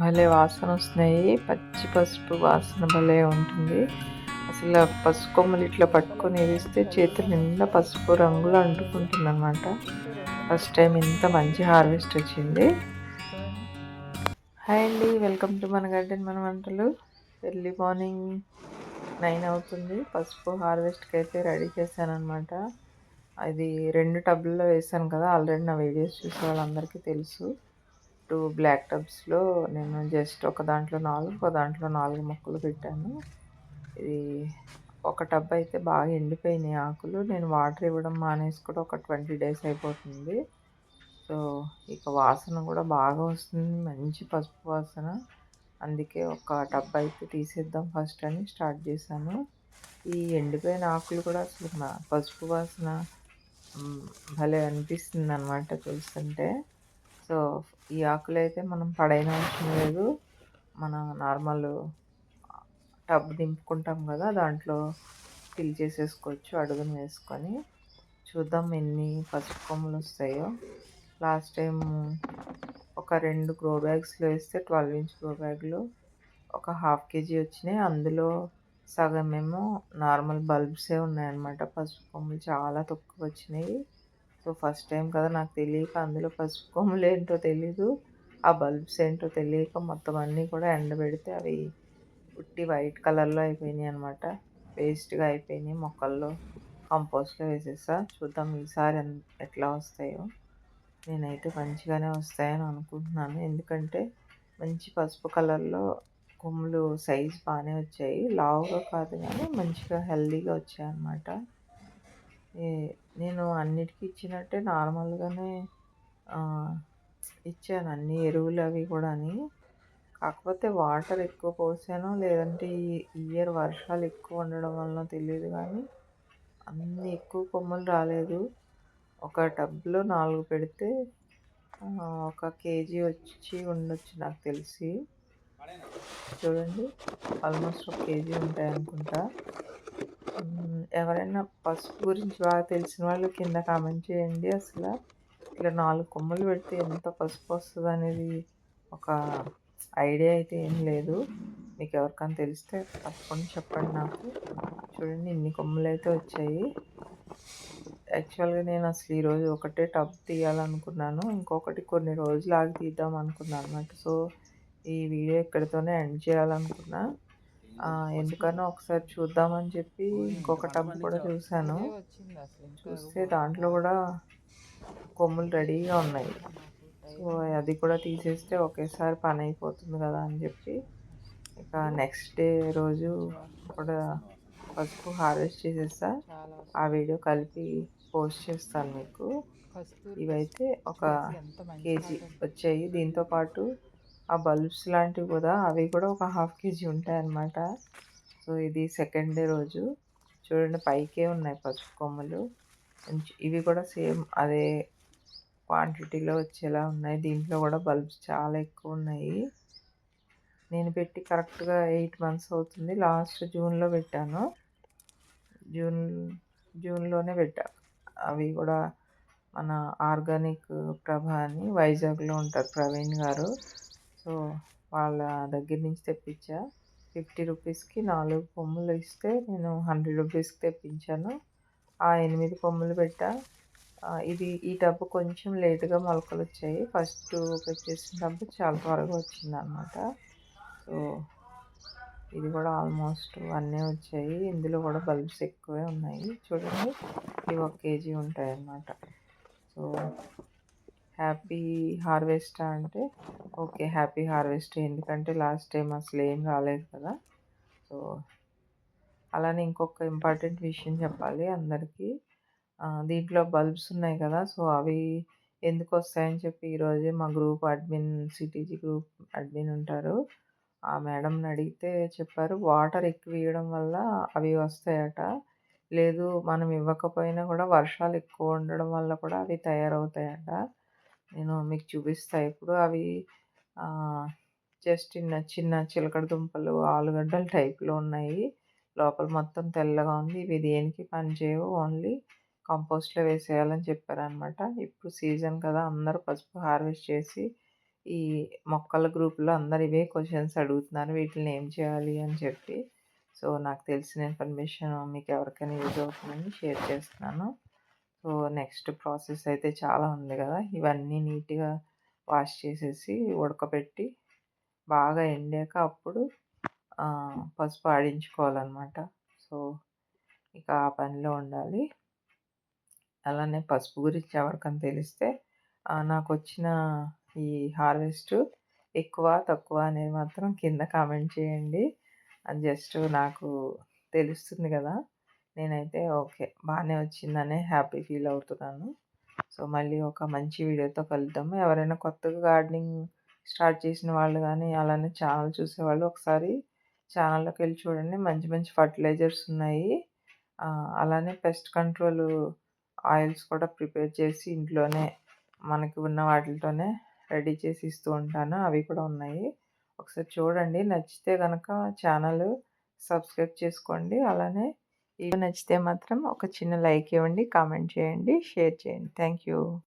భలే వాసన వస్తున్నాయి. పచ్చి పసుపు వాసన భలే ఉంటుంది. అసలు పసుపు కొమ్మలు ఇట్లా పట్టుకొని వేస్తే చేతులు నిండా పసుపు రంగులు అంటుకుంటుంది అనమాట ఫస్ట్ టైం ఇంత మంచి హార్వెస్ట్ వచ్చింది. హాయ్ అండి. వెల్కమ్ టు మన గార్డెన్ మన వంటలు. ఎర్లీ మార్నింగ్ నైన్ అవుతుంది. పసుపు హార్వెస్ట్కి అయితే రెడీ చేశాను అనమాట అది రెండు టబ్లలో వేసాను కదా. ఆల్రెడీ నా వీడియోస్ చూసే వాళ్ళందరికీ తెలుసు. టూ బ్లాక్ టబ్స్లో నేను జస్ట్ ఒక దాంట్లో నాలుగు ఒక దాంట్లో నాలుగు మొక్కలు పెట్టాను. ఇది ఒక టబ్ అయితే బాగా ఎండిపోయినాయి ఆకులు. నేను వాటర్ ఇవ్వడం మానేసి కూడా ఒక ట్వంటీ డేస్ అయిపోతుంది. సో ఇక వాసన కూడా బాగా వస్తుంది. మంచి పసుపు వాసన. అందుకే ఒక టబ్ అయితే తీసేద్దాం ఫస్ట్ అని స్టార్ట్ చేశాను. ఈ ఎండిపోయిన ఆకులు కూడా అసలు పసుపు వాసన భలే అనిపిస్తుంది అనమాట చూస్తుంటే ఈ ఆకులు అయితే మనం పడైన అవసరం లేదు. మన నార్మల్ టబ్ దింపుకుంటాం కదా దాంట్లో ఫిల్ చేసేసుకోవచ్చు అడుగును వేసుకొని. చూద్దాం ఎన్ని పసుపు కొమ్మలు వస్తాయో. లాస్ట్ టైం ఒక రెండు గ్రో బ్యాగ్స్లో వేస్తే ట్వెల్వ్ ఇంచ్ గ్రో బ్యాగ్లో ఒక హాఫ్ కేజీ వచ్చినాయి. అందులో సగం ఏమో నార్మల్ బల్బ్సే ఉన్నాయన్నమాట. పసుపు కొమ్మలు చాలా తక్కువ వచ్చినాయి. సో ఫస్ట్ టైం కదా నాకు తెలియక అందులో పసుపు కొమ్ములు ఏంటో తెలీదు ఆ బల్బ్స్ ఏంటో తెలియక మొత్తం అన్నీ కూడా ఎండబెడితే అవి పుట్టి వైట్ కలర్లో అయిపోయినాయి అనమాట వేస్ట్గా అయిపోయినాయి మొక్కల్లో. కంపోస్ట్లో వేసేసా. చూద్దాం ఈసారి ఎట్లా వస్తాయో. నేనైతే మంచిగానే వస్తాయని అనుకుంటున్నాను. ఎందుకంటే మంచి పసుపు కలర్లో కొమ్ములు సైజ్ బాగానే వచ్చాయి. లావుగా కాదు కానీ మంచిగా హెల్దీగా వచ్చాయి అన్నమాట నేను అన్నిటికీ ఇచ్చినట్టే నార్మల్గానే ఇచ్చాను. అన్ని ఎరువులు అవి కూడాని. కాకపోతే వాటర్ ఎక్కువ పోసాను లేదంటే ఈ ఇయర్ వర్షాలు ఎక్కువ ఉండడం వలన తెలియదు కానీ అన్ని ఎక్కువ కొమ్మలు రాలేదు. ఒక టబ్లో నాలుగు పెడితే ఒక కేజీ వచ్చి ఉండొచ్చు నాకు తెలిసి. చూడండి ఆల్మోస్ట్ ఒక కేజీ ఉంటాయి అనుకుంటా ఎవరైనా పసుపు గురించి బాగా తెలిసిన వాళ్ళు కింద కామెంట్ చేయండి అసలు. ఇట్లా నాలుగు కొమ్మలు పెడితే ఎంత పసుపు వస్తుంది అనేది ఒక ఐడియా అయితే ఏం లేదు. మీకు ఎవరికైనా తెలిస్తే తప్పకుండా చెప్పండి నాకు. చూడండి ఇన్ని కొమ్మలు అయితే వచ్చాయి. యాక్చువల్గా నేను అసలు ఈరోజు ఒకటే టబ్ తీయాలనుకున్నాను. ఇంకొకటి కొన్ని రోజులు ఆగి తీద్దాం అనుకున్నాను అన్నమాట. సో ఈ వీడియో ఇక్కడితోనే ఎండ్ చేయాలనుకున్నా. ఎందుకనో ఒకసారి చూద్దామని చెప్పి ఇంకొక టబ్ కూడా చూశాను. చూస్తే దాంట్లో కూడా కొమ్ములు రెడీగా ఉన్నాయి. సో అది కూడా తీసేస్తే ఒకేసారి పని అయిపోతుంది కదా అని చెప్పి ఇక నెక్స్ట్ డే రోజు కూడా పసుపు హార్వెస్ట్ చేసేస్తా. ఆ వీడియో కలిపి పోస్ట్ చేస్తాను మీకు. ఇవైతే ఒక కేజీ వచ్చాయి. దీంతోపాటు ఆ బల్బ్స్ లాంటివి కూడా అవి కూడా ఒక హాఫ్ కేజీ ఉంటాయి అన్నమాట సో ఇది సెకండ్ డే రోజు. చూడండి పైకే ఉన్నాయి పసుపు కొమ్మలు. ఇవి కూడా సేమ్ అదే క్వాంటిటీలో వచ్చేలా ఉన్నాయి. దీంట్లో కూడా బల్బ్స్ చాలా ఎక్కువ ఉన్నాయి. నేను పెట్టి కరెక్ట్గా ఎయిట్ మంత్స్ అవుతుంది. లాస్ట్ జూన్లో పెట్టాను. జూన్ జూన్లోనే పెట్టా. అవి కూడా మన ఆర్గానిక్ ప్రభా అని వైజాగ్లో ఉంటారు ప్రవీణ్ గారు. సో వాళ్ళ దగ్గర నుంచి తెప్పించా. ఫిఫ్టీ రూపీస్కి నాలుగు కొమ్ములు ఇస్తే నేను హండ్రెడ్ రూపీస్కి తెప్పించాను. ఆ ఎనిమిది కొమ్ములు పెట్టా. ఇది ఈ డబ్బు కొంచెం లేటుగా మొలకలు వచ్చాయి. ఫస్ట్ పెట్టేసిన డబ్బు చాలా త్వరగా వచ్చింది అనమాట సో ఇది కూడా ఆల్మోస్ట్ అన్నీ వచ్చాయి. ఇందులో కూడా బల్బ్స్ ఎక్కువే ఉన్నాయి. చూడండి ఇవి ఒక కేజీ ఉంటాయి అన్నమాట సో హ్యాపీ హార్వెస్ట్ అంటే ఓకే హ్యాపీ హార్వెస్ట్ ఎందుకంటే లాస్ట్ టైం అసలు ఏం రాలేదు కదా. సో అలానే ఇంకొక ఇంపార్టెంట్ విషయం చెప్పాలి అందరికీ. దీంట్లో బల్బ్స్ ఉన్నాయి కదా సో అవి ఎందుకు వస్తాయని చెప్పి ఈరోజే మా గ్రూప్ అడ్మిన్ సిటీజీ గ్రూప్ అడ్మిన్ ఉంటారు. ఆ మేడంని అడిగితే చెప్పారు వాటర్ ఎక్కువ ఇవ్వడం వల్ల అవి వస్తాయట. లేదు మనం ఇవ్వకపోయినా కూడా వర్షాలు ఎక్కువ ఉండడం వల్ల కూడా అవి తయారవుతాయట. నేను మీకు చూపిస్తాను ఇప్పుడు అవి జస్ట్ చిన్న చిన్న చిలకడ దుంపలు ఆలుగడ్డల టైప్లో ఉన్నాయి లోపల మొత్తం తెల్లగా ఉంది ఇవి దేనికి పనిచేయవు ఓన్లీ కంపోస్ట్లో వేసేయాలని చెప్పారనమాట ఇప్పుడు సీజన్ కదా అందరూ పసుపు హార్వెస్ట్ చేసి ఈ మొక్కల గ్రూప్‌లో అందరు ఇవే క్వశ్చన్స్ అడుగుతున్నారు. వీటిని ఏం చేయాలి అని చెప్పి. సో, నాకు తెలిసిన ఇన్ఫర్మేషన్ మీకు ఎవరికైనా యూజ్ అవుతుందని షేర్ చేస్తున్నాను. సో, నెక్స్ట్ ప్రాసెస్ అయితే చాలా ఉంది కదా! ఇవన్నీ నీట్‌గా వాష్ చేసేసి, ఉడకబెట్టి, బాగా ఎండాక అప్పుడు పసుపు ఆడించుకోవాలన్నమాట సో, ఇక ఆ పనిలో ఉండాలి. అలానే పసుపు గురించి ఎవరికైనా తెలిస్తే నాకు వచ్చిన ఈ హార్వెస్ట్ ఎక్కువ, తక్కువ అనేది మాత్రం కింద కామెంట్ చేయండి. అది జస్ట్ నాకు తెలుస్తుంది కదా! నేనైతే ఓకే. బాగానే వచ్చిందనే హ్యాపీ ఫీల్ అవుతున్నాను. సో, మళ్ళీ ఒక మంచి వీడియోతో కలుద్దాము. ఎవరైనా కొత్తగా గార్డెనింగ్ స్టార్ట్ చేసిన వాళ్ళు కానీ అలానే ఛానల్ చూసేవాళ్ళు ఒకసారి ఛానల్‌లోకెళ్ళి చూడండి. మంచి మంచి ఫర్టిలైజర్స్ ఉన్నాయి. అలానే పెస్ట్ కంట్రోల్ ఆయిల్స్ కూడా ప్రిపేర్ చేసి ఇంట్లోనే మనకి ఉన్న వాటితోనే రెడీ చేసి ఇస్తూ ఉంటాను. అవి కూడా ఉన్నాయి. ఒకసారి చూడండి. నచ్చితే కనుక ఛానల్ సబ్స్క్రైబ్ చేసుకోండి. అలానే ఇవి నచ్చితే మాత్రం ఒక చిన్న లైక్ ఇవ్వండి, కామెంట్ చేయండి, షేర్ చేయండి. Thank you.